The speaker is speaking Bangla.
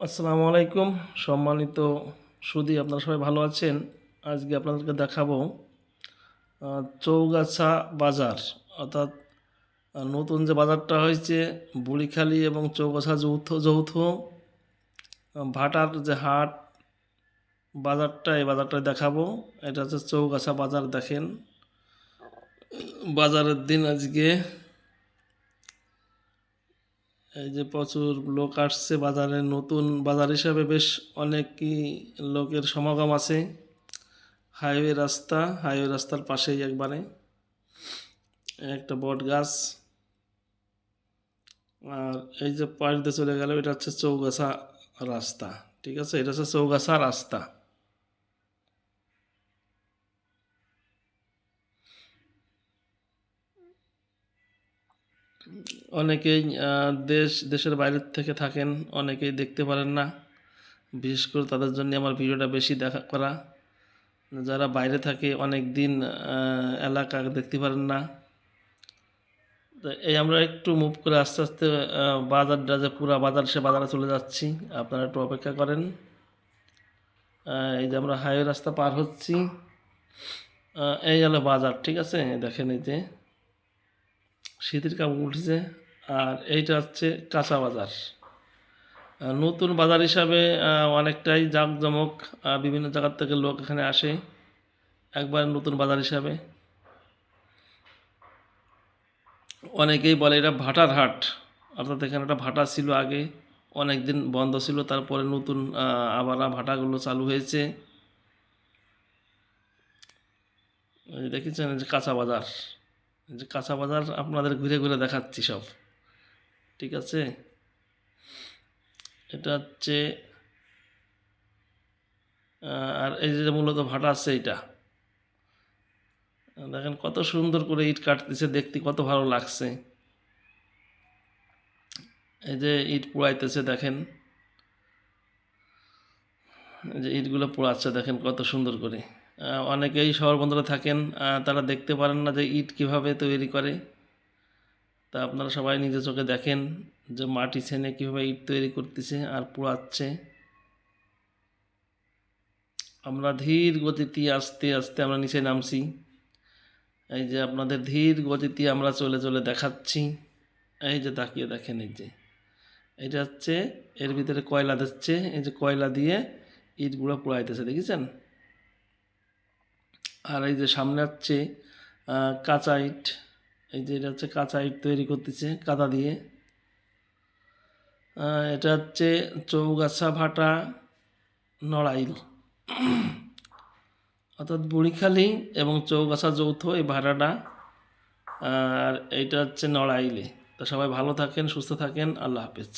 আসসালামু আলাইকুম। সম্মানিত সুদী, আপনারা সবাই ভালো আছেন? আজকে আপনাদেরকে দেখাবো চৌগাছা বাজার। অর্থাৎ নতুন যে বাজারটা হয়েছে, বুড়িখালি এবং চৌগাছা যৌথ যৌথ ভাটার যে হাট, বাজারটা, এই বাজারটা দেখাবো। এটা হচ্ছে চৌগাছা বাজার, দেখেন। বাজারের দিন আজকে এই যে প্রচুর লোক আসছে বাজারে, নতুন বাজার হিসাবে বেশ অনেকই লোকের সমাগম আছে। হাইওয়ে রাস্তা, হাইওয়ে রাস্তার পাশেই একবারে। একটা বট গাছ। আর এই যে পাশ দিয়ে চলে গেল, এটা হচ্ছে চৌগাছা রাস্তা, ঠিক আছে? এটা হচ্ছে চৌগাছা রাস্তা। অনেকেই দেশ, দেশের বাইরের থেকে থাকেন, অনেকেই দেখতে পারেন না। বিশেষ করে তাদের জন্য আমার ভিডিওটা বেশি দেখা করা। যারা বাইরে থাকে, অনেক দিন এলাকা দেখতে পারেন না। তো এই আমরা একটু মুভ করে আস্তে আস্তে বাজারটা যে পুরো বাজার, সে বাজারে চলে যাচ্ছি। আপনারা একটু অপেক্ষা করেন। এই যে আমরা হাইওয়ে রাস্তা পার হচ্ছি। এই হলো বাজার, ঠিক আছে? দেখেন এই যে। শীতের কাপড় উঠেছে আর এইটা হচ্ছে কাঁচা বাজার। নতুন বাজার হিসাবে অনেকটাই জাঁকজমক বিভিন্ন জায়গার থেকে লোক এখানে আসে একবার নতুন বাজার হিসাবে। অনেকেই বলে এটা ভাটার হাট। অর্থাৎ এখানে একটা ভাটা ছিল আগে অনেক দিন বন্ধ ছিল, তারপরে নতুন আবার ভাটাগুলো চালু হয়েছে। দেখেছেন যে কাঁচা বাজার। যে কাঁচা বাজার আপনাদের ঘুরে ঘুরে দেখাচ্ছি সব। ঠিক আছে? এটা হচ্ছে আর এই যে মূলত ভাটা আছে এটা দেখেন কত সুন্দর করে ইট কাটতেছে, দেখতে কত ভালো লাগছে। এই যে ইট পোড়াইতেছে, দেখেন। এই যে ইটগুলো পোড়াচ্ছে, দেখেন কত সুন্দর করে। অনেকেই শহর বন্ধুরা থাকেন তারা দেখতে পারেন না যে ইট কীভাবে তৈরি করে। তা আপনারা সবাই নিজের চোখে দেখেন যে মাটি ছেনে কীভাবে ইট তৈরি করতেছে আর পোড়াচ্ছে। আমরা ধীর গতিতে আস্তে আস্তে আমরা নিচে নামছি। এই যে আপনাদের ধীর গতিতে আমরা চলে চলে দেখাচ্ছি। এই যে তাকিয়ে দেখেন এই যে। এটা হচ্ছে, এর ভিতরে কয়লা দিচ্ছে, এই যে কয়লা দিয়ে ইটগুলো পোড়াইতেছে, দেখেছেন? আর এই যে সামনে হচ্ছে কাঁচা ইট। এই যে এটা হচ্ছে কাঁচা ইট তৈরি করতেছে, কাদা দিয়ে। এটা হচ্ছে চৌগাছা ভাটা নড়াইল। অর্থাৎ বুড়িখালি এবং চৌগাছা যৌথ এই ভাড়াটা আর এইটা হচ্ছে নড়াইলে। তো সবাই ভালো থাকেন, সুস্থ থাকেন। আল্লাহ হাফেজ।